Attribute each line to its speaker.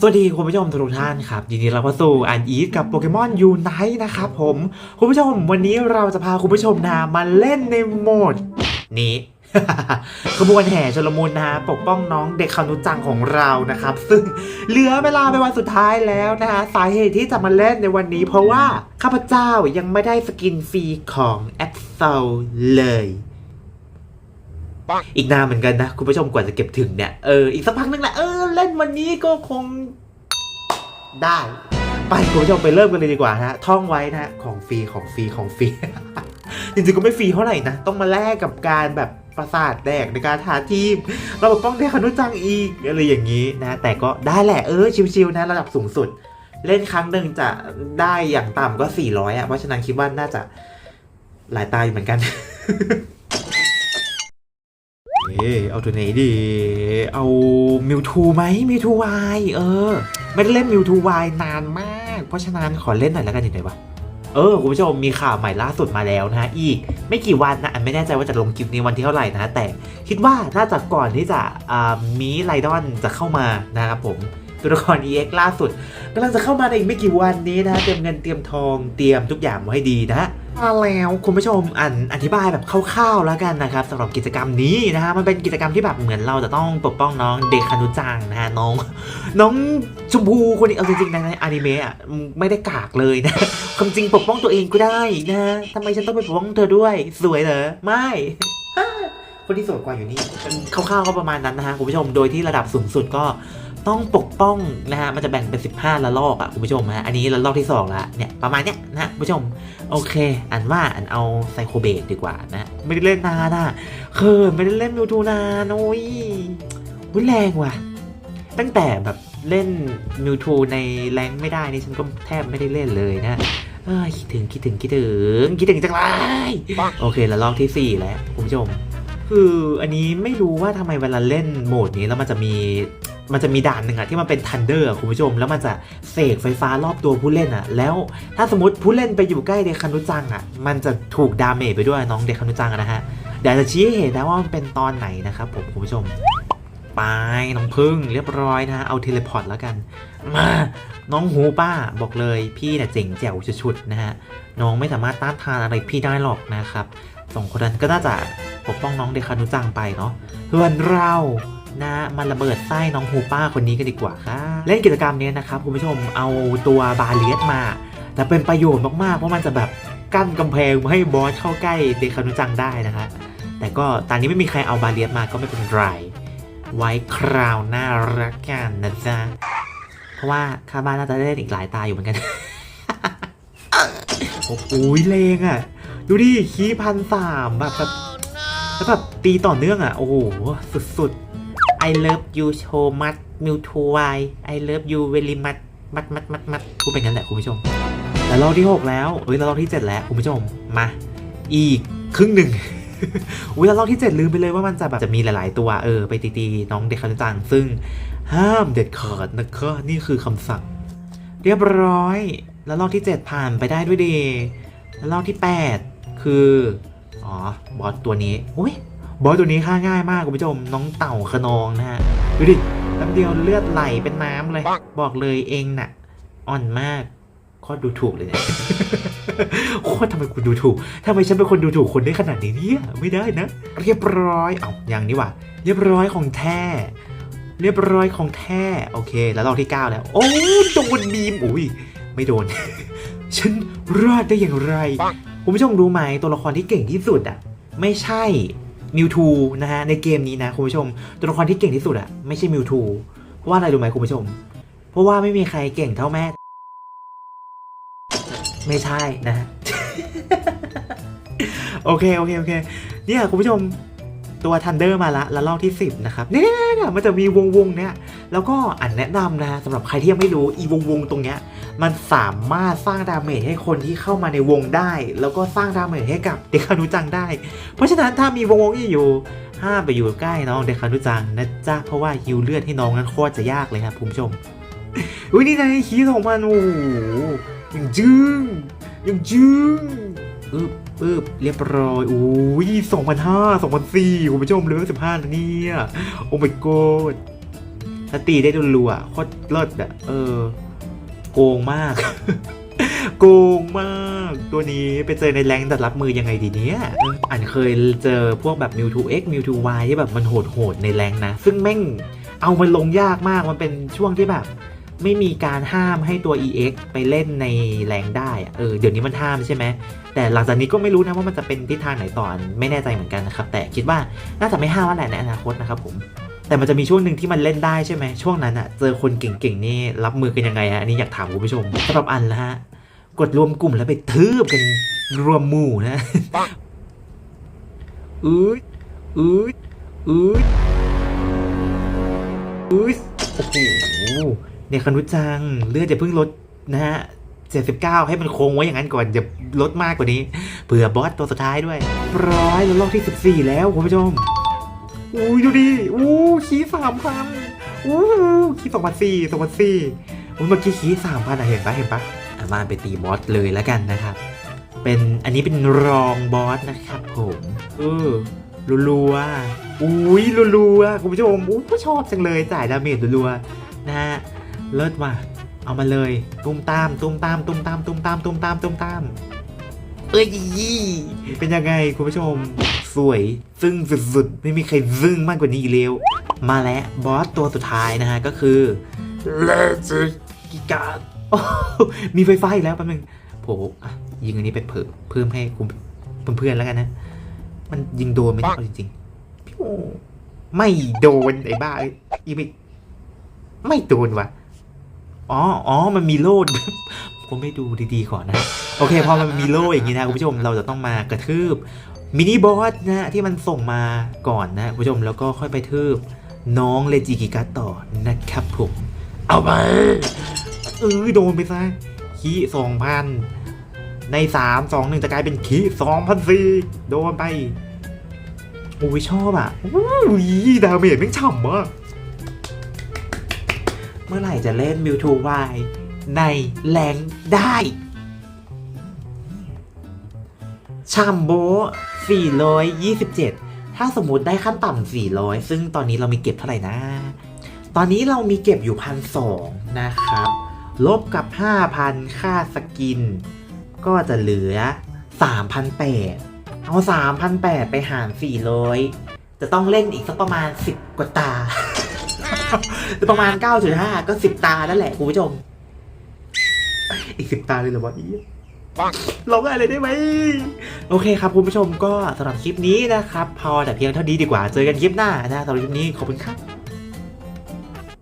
Speaker 1: สวัสดีคุณผู้ชมทุกท่านครับยินดีรับเข้าสู่อันอีทกับโปเกมอนยูไนท์นะครับผมคุณผู้ชมวันนี้เราจะพาคุณผู้ชมนะมาเล่นในโหมด นี้ขบวนแห่ชลมุนนะฮะปกป้องน้องเด็กคานุจังของเรานะครับ ซึ่งเหลือเวลาไปวันสุดท้ายแล้วนะฮะสาเหตุที่จะมาเล่นในวันนี้ เพราะว่าข้าพเจ้ายังไม่ได้สกินฟรีของแอปโซเลย อีกนานเหมือนกันนะ คุณผู้ชมกว่าจะเก็บถึงเนี่ย เออ อีกสักพักนึงแหละเออ เล่นวันนี้ก็คงได้ ไปคุณผู้ชมไปเริ่มกันเลยดีกว่าฮะท่องไว้นะของฟรีของฟรีของฟรีจริงๆก็ไม่ฟรีเท่าไหร่นะ ต้องมาแลกกับการแบบประสาทแดกในการหาทีม เราปกป้องเด็กคนุจังอีกอะไรอย่างนี้นะ แต่ก็ได้แหละเออชิวๆนะระดับสูงสุด เล่นครั้งหนึ่งจะได้อย่างต่ำก็ 400อะเพราะฉะนั้นคิดว่าน่าจะหลายตายเหมือนกัน เอ้เอาตัวไหนดี เอามิวทูไหมมิวทูวายเออ ไม่ได้เล่นมิวทูวายนานมาก เพราะฉะนั้นขอเล่นหน่อยแล้วกันอยู่ไหนวะเออคุณผู้ชมมีข่าวใหม่ล่าสุดมาแล้วนะฮะอีก ไม่กี่วันนะไม่แน่ใจว่าจะลงคลิปนี้วันที่เท่าไหร่นะ แต่คิดว่าน่าจะก่อนที่จะมีไลดอนจะเข้ามานะครับผม ตัวละคร EX ล่าสุดกำลังจะเข้ามาในอีกไม่กี่วันนี้นะเตรียมเงินเตรียมทองเตรียมทุกอย่างไว้ให้ดีนะมาแล้วคุณผู้ชมอันอธิบายแบบคร่าวๆแล้วกันนะครับสำหรับกิจกรรมนี้นะฮะมันเป็นกิจกรรมที่แบบเหมือนเราจะต้องปกป้องน้องเดคานุจังนะฮะน้อง น้องชมพูคนนี้เอาจริงๆนะในอนิเมะอะไม่ได้กากเลยนะความจริงปกป้องตัวเองก็ได้นะทำไมฉันต้องไปปกป้องเธอด้วย สวยเหรอไม่คนที่สวยกว่าอยู่นี่เป็นคร่าวๆก็ประมาณนั้นนะฮะคุณผู้ชมโดยที่ระดับสูงสุดก็ ต้องปกป้องนะฮะมันจะแบ่งเป็น 15 ละลอกอะคุณผู้ชมฮะอันนี้ละลอกที่2ละเนี่ยประมาณเนี้ยนะคุณผู้ชมโอเค อันว่าอันเอาไซโคเบกดีกว่านะไม่ได้เล่นนานอะเขินไม่ได้เล่นมิวทูนานโอ้ยวุ้ยแรงว่ะ ตั้งแต่แบบเล่นมิวทูในแรงไม่ได้นี่ฉันก็แทบไม่ได้เล่นเลยนะเอ้ยคิดถึงคิดถึงคิดถึงคิดถึงจังเลยโอเคละลอกที่ 4 แล้วคุณผู้ชม คืออันนี้ไม่รู้ว่าทำไมเวลาเล่นโหมดนี้แล้วมันจะมี มันจะมีด่านหนึ่งอะที่มันเป็นทันเดอร์คุณผู้ชม แล้วมันจะเสกไฟฟ้ารอบตัวผู้เล่นอะแล้วถ้าสมมติผู้เล่นไปอยู่ใกล้เดคานุจังอะมันจะถูกดาเมจไปด้วยน้องเดคานุจังนะฮะเดี๋ยวจะชี้ให้เห็นนะว่ามันเป็นตอนไหนนะครับผมคุณผู้ชมไปน้องพึ่งเรียบร้อยนะฮะเอาเทเลพอร์ตแล้วกันมาน้องหูป้าบอกเลยพี่เนี่ยเจ๋งแจ๋วชุดๆนะฮะน้องไม่สามารถต้านทานอะไรพี่ได้หรอกนะครับสองคนนั้นก็น่าจะปกป้องน้องเดคานุจังไปเนาะส่วนเรา นะมันระเบิดไส้น้องฮูป้าคนนี้กันดีกว่าค่ะเล่นกิจกรรมนี้นะครับคุณผู้ชมเอาตัวบาเลียสมา แต่เป็นประโยชน์มากๆ เพราะมันจะแบบกั้นกำแพงไม่ให้บอสเข้าใกล้เดคานุจังได้นะฮะแต่ก็ตอนนี้ไม่มีใครเอาบาเลียสมาก็ไม่เป็นไร ไว้คราวหน้ารักกันนะจ๊ะเพราะว่าข้าบ้านน่าจะได้เล่นอีกหลายตาอยู่เหมือนกันโอ้โหเลงอะ ดูดิคีพันสามแบบแบบแล้วแบบตีต่อเนื่องอะ โอ้โห สุดๆ I love you so much Mewtwo I I love you very much มัดมัดมัดมัดพูดเป็นงั้นแหละคุณผู้ชม แล้วรอบที่ 6 แล้วเอ้ยแล้วรอบที่ 7 แล้วคุณผู้ชม มา อีกครึ่งหนึ่งอุ้ยแล้วรอบที่ 7 ลืมไปเลยว่ามันจะแบบจะมีหลาย ๆ ตัวเออไปตีๆน้องเด็กคารุจังซึ่งห้ามเด็ดขาดนะคะนี่คือคำสั่ง เรียบร้อย แล้วรอบที่ 7 ผ่านไปได้ด้วยดี แล้วรอบที่ 8 คือ อ๋อบอสตัวนี้อุ้ย บอสตัวนี้ฆ่าง่ายมากคุณผู้ชมน้องเต่าขนองนะฮะดูดิแป๊บเดียวเลือดไหลเป็นน้ำเลย บอกเลยเองน่ะ อ่อนมากโคตรดูถูกเลยเนี่ยโคตรทำไมคุณดูถูกทำไมฉันเป็นคนดูถูกคนได้ขนาดนี้เนี่ยไม่ได้นะ เรียบร้อยเอาอย่างนี้ว่ะเรียบร้อยของแท้ เรียบร้อยของแท้ โอเค แล้วรอบที่ 9 แล้ว โอ้โดนบีมอุ้ยไม่โดน ฉันรอดได้อย่างไร คุณผู้ชมรู้ไหมตัวละครที่เก่งที่สุดอะ ไม่ใช่ มิวทูนะฮะในเกมนี้นะคุณผู้ชม ตัวละครที่เก่งที่สุดอะไม่ใช่มิวทูเพราะว่าอะไรรู้ไหมคุณผู้ชม เพราะว่าไม่มีใครเก่งเท่าแม่ ไม่ใช่นะฮะโอเค โอเค โอเค เนี่ยคุณผู้ชม ตัวทันเดอร์มาละแล้วรอบที่ 10 นะครับเนี่ยเนี่ยมันจะมีวงวงเนี่ยแล้วก็อันแนะนำนะสำหรับใครที่ยังไม่รู้อีวงวงตรงเนี้ยมันสามารถสร้างดาเมจให้คนที่เข้ามาในวงได้ แล้วก็สร้างดาเมจให้กับเด็กคานุจังได้ เพราะฉะนั้นถ้ามีวงวงนี้อยู่ห้ามไปอยู่ใกล้น้องเด็กคานุจังนะจ๊ะเพราะว่าฮิวเลือดให้น้องนั้นโคตรจะยากเลยครับคุณผู้ชมอุ้ยนี่ไงคีของมันโอ้โหอย่างจึ้งย่างจึ้งอึบอึบเรียบร้อยอุ้ยสองพันห้าสองพันสี่คุณผู้ชมเลเวลสิบห้าเนี่ย โอ้ my god แล้วตีได้รัวๆโคตรเลิศอะเออ โกงมาก โกงมาก ตัวนี้ไปเจอในแรงแต่รับมือยังไงดีเนี้ยอันเคยเจอพวกแบบ Mewtwo X Mewtwo Y ที่แบบมันโหดๆในแรงนะ ซึ่งแม่งเอามันลงยากมากมันเป็นช่วงที่แบบ ไม่มีการห้ามให้ตัว EX ไปเล่นในแรงได้เออเดี๋ยวนี้มันห้ามใช่ไหมแต่หลังจากนี้ก็ไม่รู้นะว่ามันจะเป็นทิศทางไหนต่อไม่แน่ใจเหมือนกันนะครับ แต่คิดว่าน่าจะไม่ห้ามแล้วแหละในอนาคตนะครับผมแต่มันจะมีช่วงหนึ่งที่มันเล่นได้ใช่ไหมช่วงนั้นอะเจอคนเก่งๆนี่รับมือกันยังไงฮะอันนี้อยากถามคุณผู้ชมสำหรับอันละฮะกดรวมกลุ่มแล้วไปทืบกันรวมหมู่นะอืดอืดอืดอืดโอ้โห เนี่ยคนุจังเลือดอย่าเพิ่งลดนะฮะ79ให้มันคงไว้อย่างนั้นก่อนอย่าลดมากกว่านี้เผื่อบอสตัวสุดท้ายด้วย ร้อยแล้วรอบที่14แล้วคุณผู้ชมอุ้ยดูดิอู้ขี้สามพันอู้ขี้สองพันสี่สองพันสี่อุ้ยเมื่อกี้ขี้สามพันอะเห็นปะเห็นปะอะมาไปตีบอสเลยแล้วกันนะครับ เป็นอันนี้เป็นรองบอสนะครับผมเออรัวๆอุ้ยรัวๆคุณผู้ชมอู้ชอบจังเลยจ่ายดาเมจรัวๆนะฮะ เลิศว่ะ เอามาเลย ตุ้มตาม ตุ้มตาม ตุ้มตาม ตุ้มตาม ตุ้มตาม ตุ้มตาม เอ้ย เป็นยังไงคุณผู้ชม สวย ซึ่งสุดๆ ไม่มีใครซึ่งมากกว่านี้อีกแล้ว มาแล้วบอสตัวสุดท้ายนะฮะ ก็คือเลเจกิกามีไฟฟ้าอีกแล้วแป๊บนึงโผอะยิงอันนี้ไปเพิ่มเพิ่มให้คุณเพื่อนๆแล้วกันนะ มันยิงโดนไหมเอาจริงๆพี่โอไม่โดนไอ้บ้าเอ้ยยิงไม่ไม่โดนว่ะ อ๋ออ๋อมันมีโลดผมไม่ดูดีๆก่อนนะ โอเคพอมันมีโลอย่างนี้นะคุณผู้ชมเราจะต้องมากระทืบมินิบอสนะที่มันส่งมาก่อนนะคุณผู้ชมแล้วก็ค่อยไปทืบน้องเลจิกิกัสต่อนะครับผม เอาไปเออโดนไปซะคีสองพันในสามสองหนึ่งจะกลายเป็นคีสองพันสี่โดนไปโอ้ยชอบอะอุ้ยดาเมจแม่งฉ่ำมาก มื่อไหร่จะเล่นมิวทูวายในแรงได้ชัมโบ427 ถ้าสมมติได้ขั้นต่ำ400 ซึ่งตอนนี้เรามีเก็บเท่าไหร่นะ ตอนนี้เรามีเก็บอยู่พันสองนะครับ ลบกับ 5,000 ค่าสกิน ก็จะเหลือ 3,800 เอา 3,800 ไปหาร 400 จะต้องเล่นอีกสักประมาณ 10 กว่าตา ประมาณ 9.5 ก็10ตานั่นแหละคุณผู้ชม อีก10ตาเลยเหรอวะอีลองอะไรได้ไหม โอเคครับคุณผู้ชมก็สำหรับคลิปนี้นะครับ พอแต่เพียงเท่านี้ดีกว่า เจอกันคลิปหน้านะสำหรับคลิปนี้ขอบคุณครับ